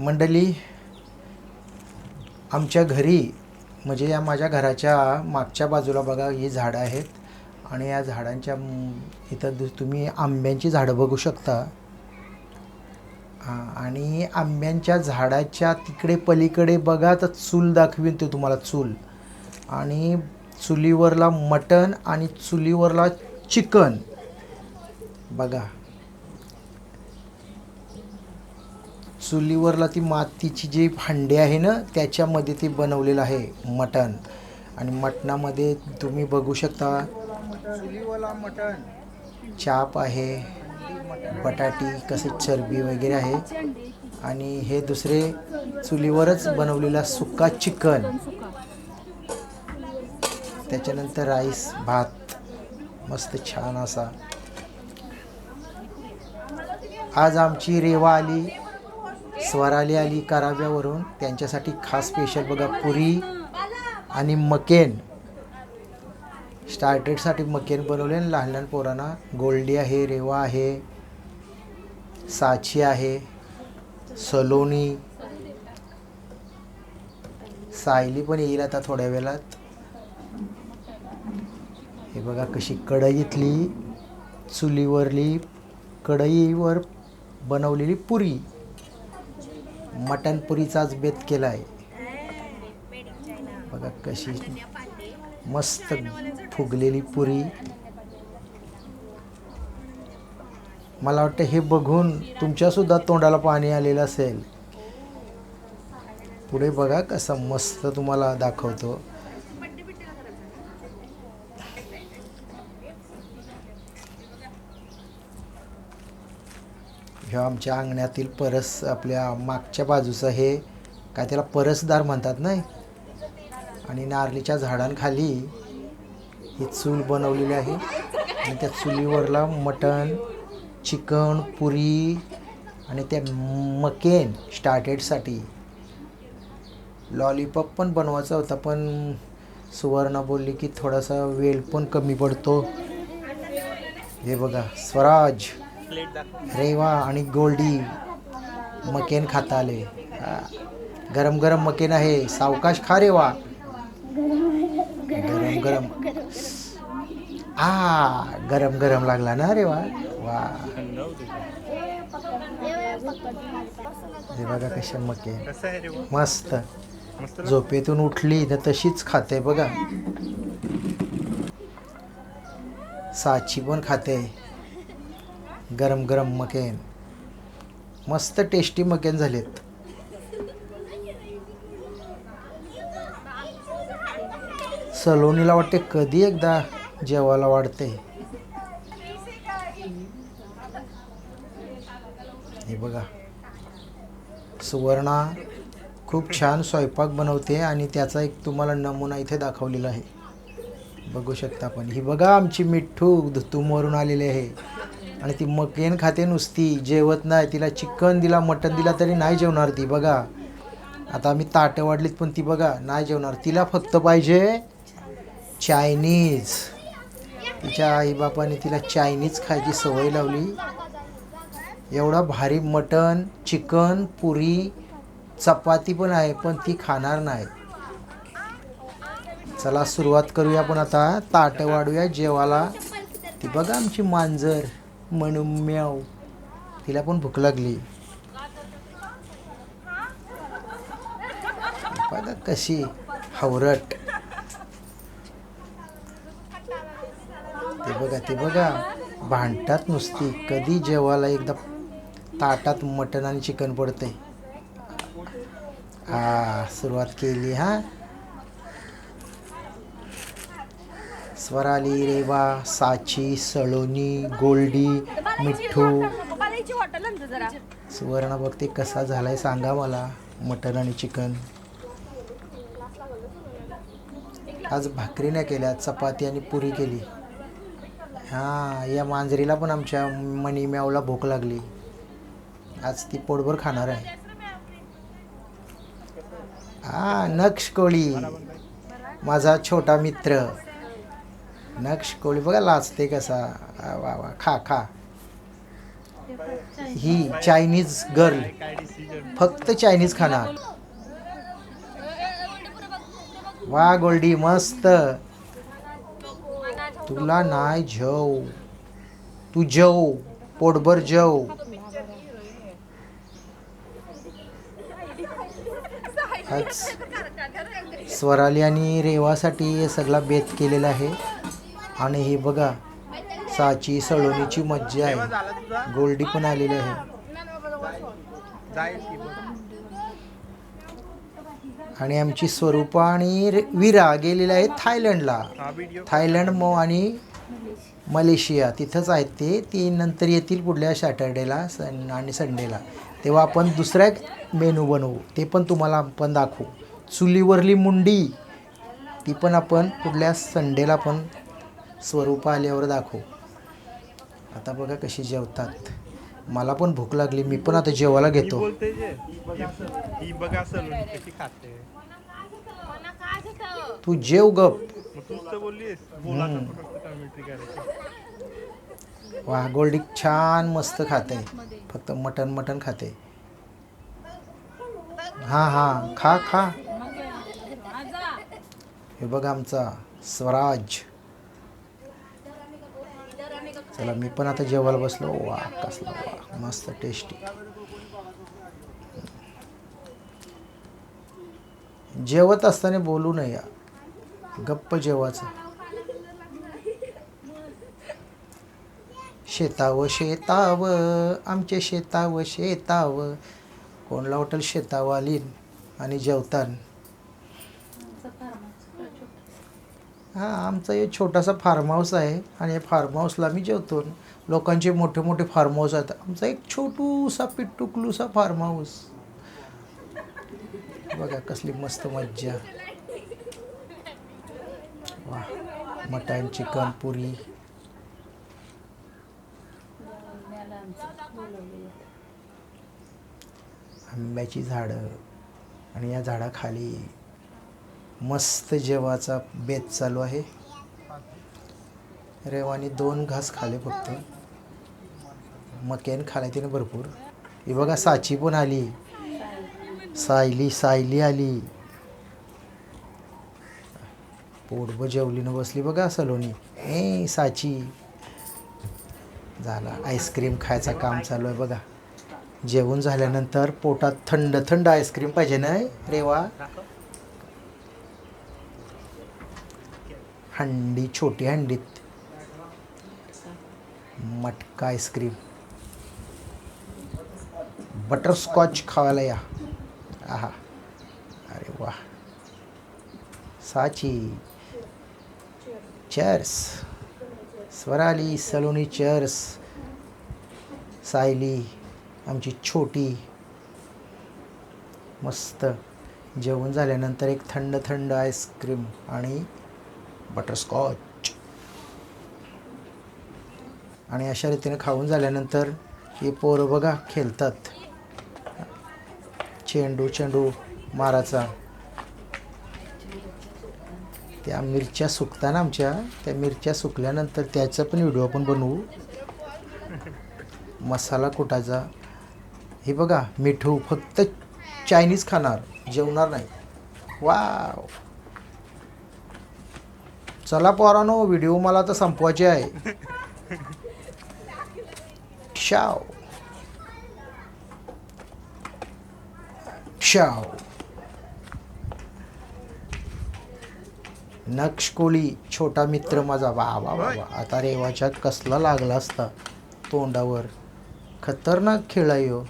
मंडळी आमच्या घरी म्हणजे या माझ्या घराच्या मागच्या बाजूला बघा ही झाडं आहेत. आणि या झाडांच्या इथं तुम्ही आंब्यांची झाडं बघू शकता. हां आणि आंब्यांच्या झाडाच्या तिकडे पलीकडे बघा तर चूल दाखवीन ते तुम्हाला चूल. आणि चुलीवरला मटण आणि चुलीवरला चिकन. बघा. चुलीवरला ती मातीची जी भांडी आहे ना त्याच्यामध्ये ते बनवलेलं आहे मटण. आणि मटणामध्ये तुम्ही बघू शकता चुलीवरला मटण. चाप आहे बटाटी कसे चरबी वगैरे आहे. आणि हे दुसरे चुलीवरच बनवलेला सुक्का चिकन. त्याच्यानंतर राईस भात. मस्त छान असा. आज आमची रेवा आली. स्वराली आली कराव्यावरून. त्यांच्यासाठी खास स्पेशल बघा पुरी आणि मकेन. स्टार्टेडसाठी मकेन बनवले आणि लहान लहान पोरांना गोल्डी आहे रेवा आहे साची आहे सलोनी. सायली पण येईल आता थोड्या वेळात. हे बघा कशी कढईतली चुलीवरली कढईवर बनवलेली पुरी. मटण पुरीचाच बेत केला आहे बघा कशी मस्त फुगलेली पुरी. मला वाटतं हे बघून तुमच्यासुद्धा तोंडाला पाणी आलेलं असेल. पुढे बघा कसं मस्त तुम्हाला दाखवतो. ह्या आमच्या अंगणातील परस आपल्या मागच्या बाजूचं हे काय त्याला परसदार म्हणतात नाही? आणि नारळीच्या झाडांखाली ही चूल बनवलेली आहे. आणि त्या चुलीवरला मटण चिकन पुरी आणि त्या मकेन स्टार्टेडसाठी. लॉलीपॉप पण बनवायचा होता पण सुवर्णा बोलली की थोडासा वेळ पण कमी पडतो. हे बघा स्वराज. रेवा आणि गोल्डी मकेन खाता आले. गरम गरम मकेन आहे. सावकाश खा रेवा. गरम गरम. आ गरम गरम लागला ना रे वा. वा बघा कशा रे बुवा? मस्त? झोपेतून उठली तर तशीच खाते बघा. साची पण खाते. गरम गरम मकेन. मस्त टेस्टी मकेन झालेत. सलोनीला वाटते कधी एकदा जेवायला वाढते. हे बघा. सुवर्णा खूप छान स्वयंपाक बनवते आणि त्याचा एक तुम्हाला नमुना इथे दाखवलेला आहे. बघू शकता आपण. ही बघा आमची मिठ्ठू धुतूमवरून आलेली आहे. आणि ती मकेन खाते नुसती जेवत नाही तिला चिकन दिला मटन दिला तरी नाही जेवणार ती बघा. आता आम्ही ताटं वाढलीत पण ती बघा नाही जेवणार. तिला फक्त पाहिजे चायनीज. तिच्या आईबापाने तिला चायनीज खायची सवय लावली. एवढा भारी मटन चिकन पुरी चपाती पण आहे पण ती खाणार नाही. चला सुरुवात करूया आपण आता. ताटं वाढूया जेवाला ती बघा आमची मांजर. म्हणून म्याव. तिला पण भूक लागली. बघा कशी हवरट. ते बघा ते बघा. भांडतात नुसती. कधी जेवायला एकदा ताटात मटण आणि चिकन पडते हा सुरुवात केली हा. स्वराली रेवा साची सलोनी गोल्डी मिठ्ठू. जरा सुवर्ण बघते कसा झालाय सांगा मला मटन आणि चिकन. आज भाकरी नाही केल्या चपाती आणि पुरी केली. हां या मांजरीला पण आमच्या मणी म्यावला भूक लागली. आज ती पोटभर खाणार आहे. हा नक्ष कोळी. माझा छोटा मित्र. नक्ष कोळी बघा लाचते कसा वा वा खा खा. ही चायनीज गर्ल फक्त चायनीज खाणार. वा गोल्डी मस्त. तुला नाही जेव तू जेव पोटभर जेव. आज स्वराली आणि रेवासाठी हे सगळा बेत केलेला आहे. आणि हे बघा साची सळोणीची मज्जा आहे. गोल्डी पण आलेली आहे. आणि आमची स्वरूपा आणि विरा गेलेले आहेत थायलंडला. थायलंड मो आणि मलेशिया. तिथंच आहेत ते. ती नंतर येतील पुढल्या सॅटर्डेला सन आणि संडेला. तेव्हा आपण दुसऱ्या मेनू बनवू. ते पण तुम्हाला आपण दाखवू. चुलीवरली मुंडी. ती पण आपण पुढल्या संडेला पण स्वरूपा आल्यावर दाखवू. आता बघा कशी जेवतात. मला पण भूक लागली मी पण आता जेवायला घेतो. तू जेव गप. वा गोल्डी छान मस्त खाते. फक्त मटन मटन खाते. हां हां खा खा. हे बघा आमचा स्वराज. चला मी पण आता जेवायला बसलो. वा कसला वा. मस्त टेस्टी जेवत असताना बोलू नये. गप्प जेवायचं. शेताव शेताव आमचे शेताव शेताव. कोणला हॉटेल शेताव आली आणि जेवतान. हां आमचा एक छोटासा फार्म हाऊस आहे आणि या फार्म हाऊसला मी जेवतो. लोकांचे मोठे मोठे फार्म हाऊस आहेत. आमचा एक छोटूसा पिट्टुकलूसा फार्म हाऊस बघा कसली मस्त मज्जा. वा मटण चिकन पुरी. आंब्याची झाडं आणि या झाडाखाली मस्त जेवाचा बेत चालू आहे. रेवानी दोन घास खाले फक्त. मक्यान खाला तिने भरपूर. ही बघा साची पण आली. सायली सायली आली. पोटब जेवलीनं बसली बघा सलोनी. ए साची. झाला आईस्क्रीम खायचं काम चालू आहे बघा. जेवण झाल्यानंतर पोटात थंड थंड आईस्क्रीम पाहिजे ना रेवा? हंडी छोटी हंडीत. मटका आईस्क्रीम. बटरस्कॉच खावायला या. आहा. अरे वा. साची. चर्स स्वराली सलोनी चर्स सायली आमची छोटी. मस्त. जेवण झाल्यानंतर एक थंड थंड आईस्क्रीम आणि बटरस्कॉच. आणि अशा रीतीने खाऊन झाल्यानंतर ही पोरं बघा खेळतात. चेंडू चेंडू माराचा त्या मिरच्या सुकताना आमच्या त्या मिरच्या सुकल्यानंतर त्याचा पण व्हिडिओ आपण बनवू. मसाला कुटायचा. हे बघा मिठू फक्त चायनीज खाणार जेवणार नाही. वाव. चला पोरानो व्हिडिओ मला तर संपवायचे आहे. शाव. शाव. नक्ष कोळी छोटा मित्र माझा. वा वा वा वा. आता रेवाच्या कसला लागला असता तोंडावर. खतरनाक खेळ यो